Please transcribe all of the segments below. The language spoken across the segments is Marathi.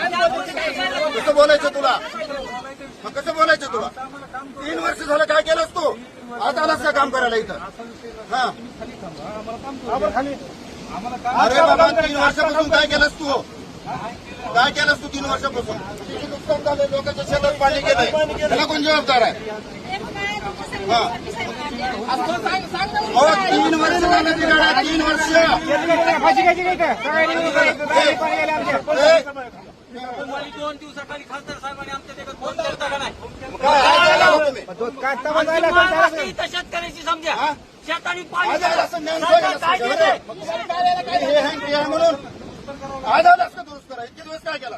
कसं बोलायचं तुला? मग कसं बोलायचं तुला? तीन वर्ष झालं काय केलंस तू? आज आलास का काम करायला इथं? हा. अरे बाबा तीन वर्षापासून काय केलंस तू? काय केलंस तू तीन वर्षापासून? किती नुकसान झालं लोकांच्या शेतात पाणी गेलंय. त्याला कोण जबाबदार आहे? हा. हो तीन वर्ष झालं तिकडे तीन वर्ष. दोन दिवसाखाली खासदार साहेबांनी आमच्या देखत फोन करता का नाही? काय आज आला हो तुम्ही? आमची माळ वाजते इथं शेतकऱ्याची समजा? शेताने पाणी काय देतंय? काय काय आलास का दुरुस्त करा इतके दिवस काय केला?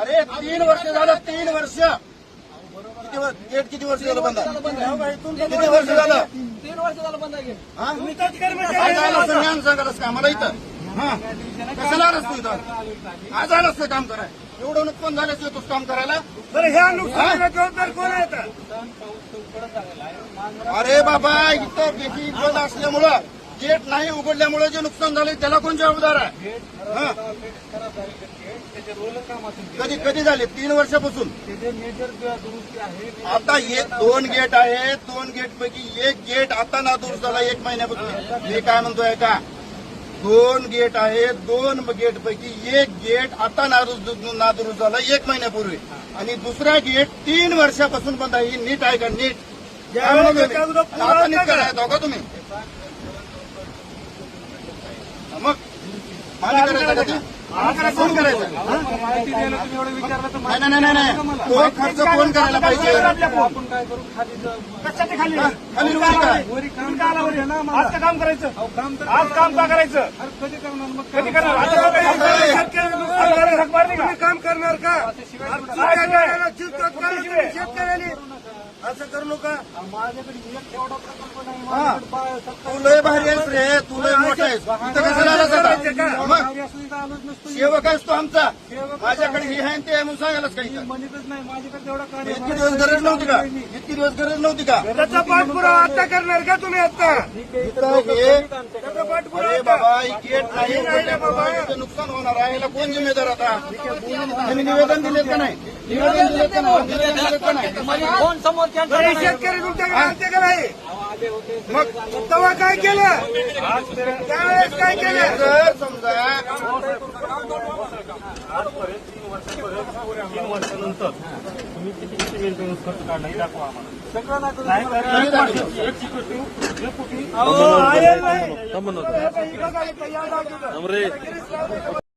अरे तीन वर्ष झालं तीन वर्ष. किती वर्ष गेट किती वर्ष झालं बंद? किती वर्ष झालं? तीन वर्ष झालं बंद आहे हा? आज आलास का ज्ञान सांगायलास का आम्हाला इथं? हा? कशाला आलास तू इथं? आज आलास का काम कराय? एवढं नुकसान झाल्यास येतोस काम करायला? बरं ह्या नुकसानीला जबाबदार कोण आहे? अरे बाबा इथं बेटी बंद असल्यामुळं गेट नाही उघडल्यामुळे जे नुकसान झाले त्याला कोण जबाबदार आहे? हं? कधी कधी झाले? तीन वर्षापासून. आता एक दोन गेट आहेत दोन गेट पैकी एक गेट आता नादुरुस्त झाला एक महिन्यापासून. मी काय म्हणतोय का दोन गेट आहेत दोन गेट पैकी एक गेट आता नादुरुस्त झाला एक महिन्यापूर्वी. आणि दुसरा गेट तीन वर्षापासून बंद आहे. ही नीट आहे का? नीट? आता नीट करायचं का तुम्ही मग मान्य करायचं का ते? कोण करायचं? नाही नाही नाही नाही. तो खर्च कोण करायला पाहिजे? खाली? खाली? आज काम करायचं. आज काम का करायचं? कधी करणार? शेतकऱ्याला नुकसान झालं, थकबार नाही का? तुम्ही चिंता करा तुम्ही शेतकऱ्याने असं करू नका हा. तू लय भारी आहेस रे. तू लय मोठा आहेस. इथं? मग? सेवक आहेस तू आमचा. माझ्याकडे हे आहे आणि ते आहे म्हणून सांगायलाच काही इतकी दिवस गरज नव्हती का? इतकी दिवस गरज नव्हती का? त्याचा पाठपुरावा आता करणार का तुम्ही आता? इथं हे त्याचा पाठपुरावा अरे आता. बाबा ही गेट नाही उघडल्यामुळे इथं नुकसान होणार आहे. याला कोण जिम्मेदार आता? त्यांनी निवेदन दिलेत का नाही? निवेदन दिलेत का नाही? निवेदन दिलेत का नाही? फोन समोर त्यांचा बरं, शेतकरी तुमच्याकडे आलते का नाही मग तेव्हा काय केलं त्यावेळेस काय केलं जर समजा कधी दाखवलं? अहो, आहे नाही. आता इथं काय इथं या जागेवर.